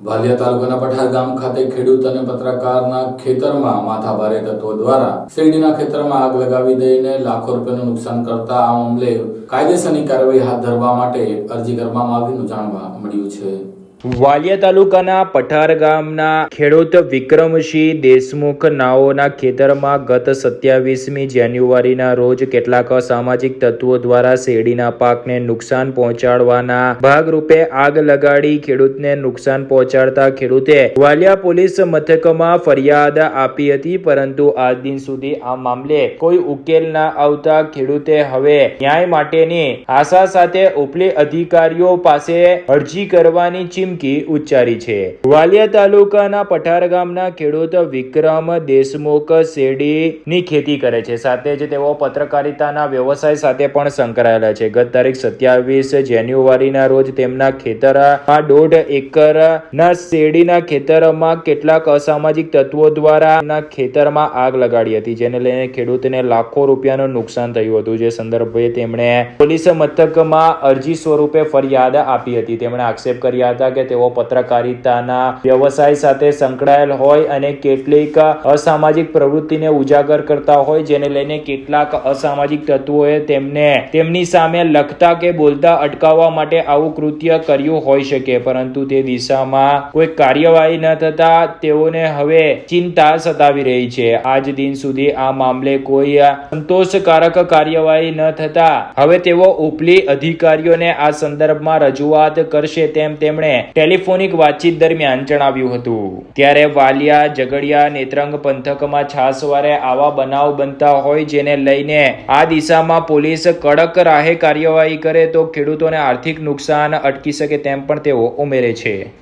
વાલિયા તાલુકાના પઠાર ગામ ખાતે ખેડૂત અને પત્રકારના ખેતરમાં માથાભારે તત્વો દ્વારા શેરડીના ખેતરમાં આગ લગાવી દઈને લાખો રૂપિયાનું નુકસાન કરતા આ મામલે કાયદેસરની કાર્યવાહી હાથ ધરવા માટે અરજી કરવામાં આવીનું જાણવા મળ્યું છે. વાલિયા તાલુકાના પઠાર ગામના ખેડૂત વિક્રમસિંહ દેશમુખ નાઓના ખેતરમાં ગત સત્યાવીસમી જાન્યુઆરીના રોજ કેટલાક સામાજિક તત્વો દ્વારા શેરડીના પાકને નુકસાન પહોંચાડવાના ભાગરૂપે આગ લગાડી ખેડૂતને નુકસાન પહોંચાડતા ખેડૂતે વાલિયા પોલીસ મથકમાં ફરિયાદ આપી હતી, પરંતુ આજ દિન સુધી આ મામલે કોઈ ઉકેલ ના આવતા ખેડૂતે હવે ન્યાય માટેની આશા સાથે ઉપલી અધિકારીઓ પાસે અરજી કરવાની ચીમકી ઉચ્ચારી છે. વાલિયા તાલુકાના પઠાર ગામના ખેડૂત વિક્રમ દેશમુખ શેરડીની ખેતી કરે છે. સાથે જ તેઓ પત્રકારિતાના વ્યવસાય સાથે પણ સંકળાયેલા છે. ગત તારીખ સત્યાવીસ જાન્યુઆરીના રોજ તેમના ખેતરમાં દોઢ એકર ના શેરડીના ખેતરમાં કેટલાક અસામાજિક તત્વો દ્વારા ખેતરમાં આગ લગાડી હતી, જેને લઈને ખેડૂતને લાખો રૂપિયાનું નુકસાન થયું હતું. જે સંદર્ભે તેમણે પોલીસ મથકમાં અરજી સ્વરૂપે ફરિયાદ આપી હતી. તેમણે આક્ષેપ કર્યા હતા કે તેઓ પત્રકારિતાના વ્યવસાય સાથે સંકળાયેલ હોય અને કેટલીક અસામાજિક પ્રવૃત્તિને ઉજાગર કરતા હોય, જેને લઈને કેટલાક અસામાજિક તત્વોએ તેમને તેમની સામે લખતા કે બોલતા અટકાવવા માટે આવું કૃત્ય કર્યું હોઈ શકે. પરંતુ તે દિશામાં કોઈ કાર્યવાહી ન થતા તેઓને હવે ચિંતા સતાવી રહી છે. આજ દિન સુધી આ મામલે કોઈ સંતોષકારક કાર્યવાહી ન થતા હવે તેઓ ઉપલી અધિકારીઓને આ સંદર્ભમાં રજૂઆત કરશે તેમ તેમણે ટેલિફોનિક વાતચીત દરમિયાન જણાવ્યું હતું. ત્યારે વાલિયા, ઝઘડિયા, નેત્રંગ પંથકમાં છાસવારે આવા બનાવ બનતા હોય જેને લઈને આ દિશામાં પોલીસ કડક રાહે કાર્યવાહી કરે તો ખેડૂતોને આર્થિક નુકસાન અટકી શકે તેમ પણ તેઓ ઉમેરે છે.